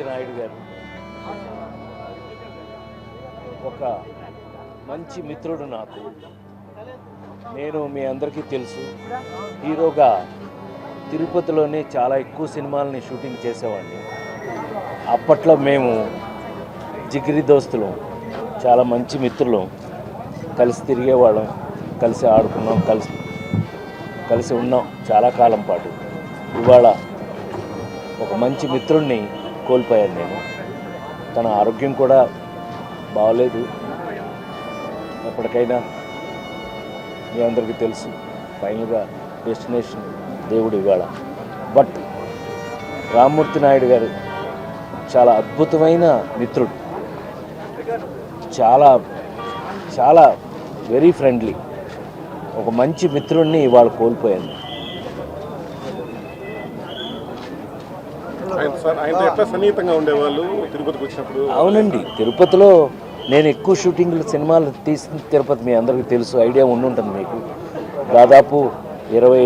అచ్చెన్నాయుడు నాయుడు గారు ఒక మంచి మిత్రుడు నాకు. నేను మీ అందరికీ తెలుసు. హీరోగా తిరుపతిలోనే చాలా ఎక్కువ సినిమాలని షూటింగ్ చేసేవాడిని. అప్పట్లో మేము జిగిరి దోస్తులు చాలా మంచి మిత్రులు. కలిసి తిరిగేవాళ్ళం కలిసి ఆడుకున్నాం కలిసి కలిసి ఉన్నాం చాలా కాలం పాటు. ఇవాళ ఒక మంచి మిత్రుణ్ణి కోల్పోయాను నేను. తన ఆరోగ్యం కూడా బాగలేదు ఎప్పటికైనా మీ అందరికీ తెలుసు ఫైనల్గా డెస్టినేషన్ దేవుడు ఇవాళ బట్ రామ్మూర్తి నాయుడు గారు చాలా అద్భుతమైన మిత్రుడు. చాలా చాలా వెరీ ఫ్రెండ్లీ ఒక మంచి మిత్రుడిని ఇవాళ కోల్పోయాను. సార్ ఆయనతో ఎట్లా సన్నిహితంగా ఉండేవాళ్ళు తిరుపతికి వచ్చినప్పుడు? అవునండి. తిరుపతిలో నేను ఎక్కువ షూటింగ్లు సినిమాలు తీసిన తిరుపతి మీ అందరికీ తెలుసు ఐడియా ఉండుంటుంది మీకు. దాదాపు ఇరవై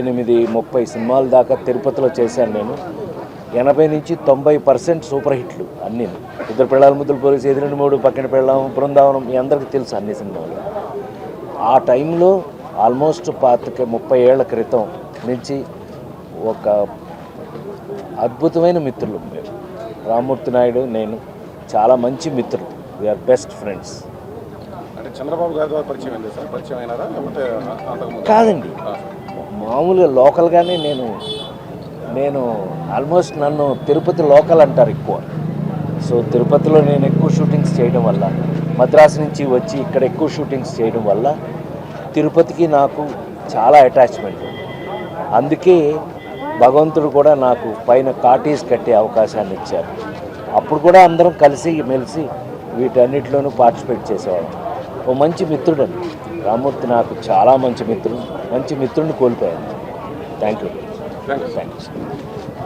ఎనిమిది ముప్పై సినిమాల దాకా తిరుపతిలో చేశాను నేను. ఎనభై నుంచి తొంభై పర్సెంట్ సూపర్ హిట్లు అన్నీ. ఇద్దరు పిల్లల ముద్దులు పోలీసు ఎదురెండు మూడు పక్కన పెళ్ళాం బృందావనం మీ అందరికీ తెలుసు అన్ని సినిమాలు. ఆ టైంలో ఆల్మోస్ట్ పాతిక ముప్పై ఏళ్ళ క్రితం నుంచి ఒక అద్భుతమైన మిత్రులు మేము రామ్మూర్తి నాయుడు నేను చాలా మంచి మిత్రులు. వీఆర్ బెస్ట్ ఫ్రెండ్స్ అంటే చంద్రబాబు గారి ద్వారా పరిచయం అయింది సార్? పరిచయం అయినారా? లేకపోతే అంతకుముందు? కాదండి. మామూలుగా లోకల్గానే నేను నేను ఆల్మోస్ట్ నన్ను తిరుపతి లోకల్ అంటారు ఎక్కువ. సో తిరుపతిలో నేను ఎక్కువ షూటింగ్స్ చేయడం వల్ల మద్రాసు నుంచి వచ్చి ఇక్కడ ఎక్కువ షూటింగ్స్ చేయడం వల్ల తిరుపతికి నాకు చాలా అటాచ్మెంట్ అందుకే భగవంతుడు కూడా నాకు పైన కాటీస్ కట్టే అవకాశాన్ని ఇచ్చారు. అప్పుడు కూడా అందరం కలిసి మెలిసి వీటన్నిటిలోనూ పార్టిసిపేట్ చేసేవాళ్ళం. ఓ మంచి మిత్రుడండి. రామూర్తి నాకు చాలా మంచి మిత్రుడు మంచి మిత్రుడిని కోల్పోయాను. Thank you thank you